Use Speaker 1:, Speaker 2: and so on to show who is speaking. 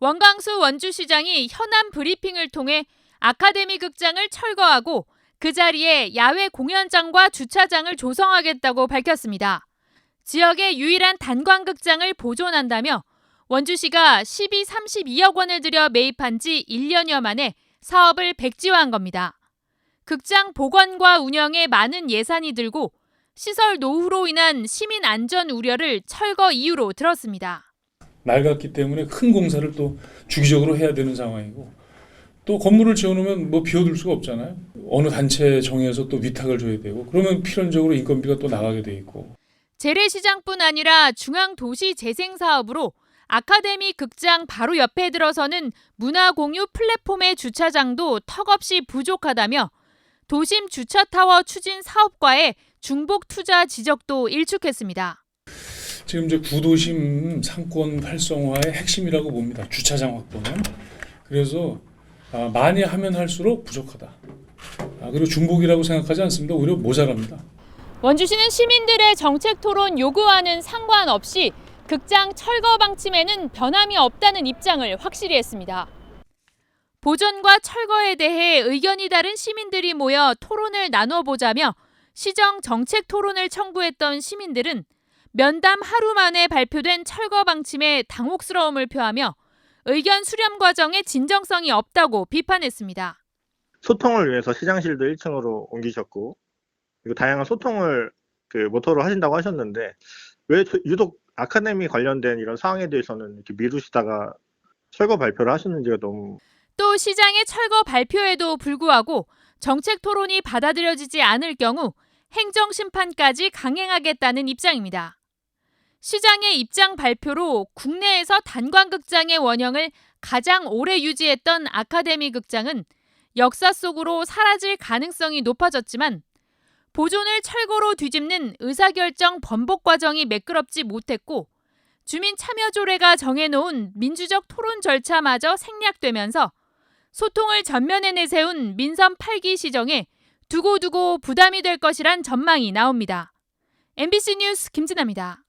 Speaker 1: 원광수 원주시장이 현안 브리핑을 통해 아카데미 극장을 철거하고 그 자리에 야외 공연장과 주차장을 조성하겠다고 밝혔습니다. 지역의 유일한 단광극장을 보존한다며 원주시가 12, 32억 원을 들여 매입한 지 1년여 만에 사업을 백지화한 겁니다. 극장 복원과 운영에 많은 예산이 들고 시설 노후로 인한 시민 안전 우려를 철거 이유로 들었습니다.
Speaker 2: 낡았기 때문에 큰 공사를 또 주기적으로 해야 되는 상황이고 또 건물을 지어놓으면 뭐 비워둘 수가 없잖아요. 어느 단체 정해서 또 위탁을 줘야 되고 그러면 필연적으로 인건비가 또 나가게 돼 있고
Speaker 1: 재래시장뿐 아니라 중앙도시재생사업으로 아카데미 극장 바로 옆에 들어서는 문화공유 플랫폼의 주차장도 턱없이 부족하다며 도심 주차타워 추진 사업과의 중복 투자 지적도 일축했습니다.
Speaker 2: 지금 이제 구도심 상권 활성화의 핵심이라고 봅니다. 주차장 확보는 그래서 아, 많이 하면 할수록 부족하다. 아, 그리고 중복이라고 생각하지 않습니다. 오히려 모자랍니다.
Speaker 1: 원주시는 시민들의 정책 토론 요구와는 상관없이 극장 철거 방침에는 변함이 없다는 입장을 확실히 했습니다. 보존과 철거에 대해 의견이 다른 시민들이 모여 토론을 나눠보자며 시정 정책 토론을 청구했던 시민들은 면담 하루 만에 발표된 철거 방침에 당혹스러움을 표하며 의견 수렴 과정에 진정성이 없다고 비판했습니다.
Speaker 3: 소통을 위해서 시장실도 1층으로 옮기셨고 그리고 다양한 소통을 그 모토로 하신다고 하셨는데 왜 저- 유독 아카데미 관련된 이런 사항에 대해서는 이렇게 미루시다가 철거 발표를 하셨는지가 너무
Speaker 1: 또 시장의 철거 발표에도 불구하고 정책 토론이 받아들여지지 않을 경우 행정 심판까지 강행하겠다는 입장입니다. 시장의 입장 발표로 국내에서 단관극장의 원형을 가장 오래 유지했던 아카데미 극장은 역사 속으로 사라질 가능성이 높아졌지만 보존을 철거로 뒤집는 의사결정 번복 과정이 매끄럽지 못했고 주민 참여 조례가 정해놓은 민주적 토론 절차마저 생략되면서 소통을 전면에 내세운 민선 8기 시정에 두고두고 부담이 될 것이란 전망이 나옵니다. MBC 뉴스 김진아입니다.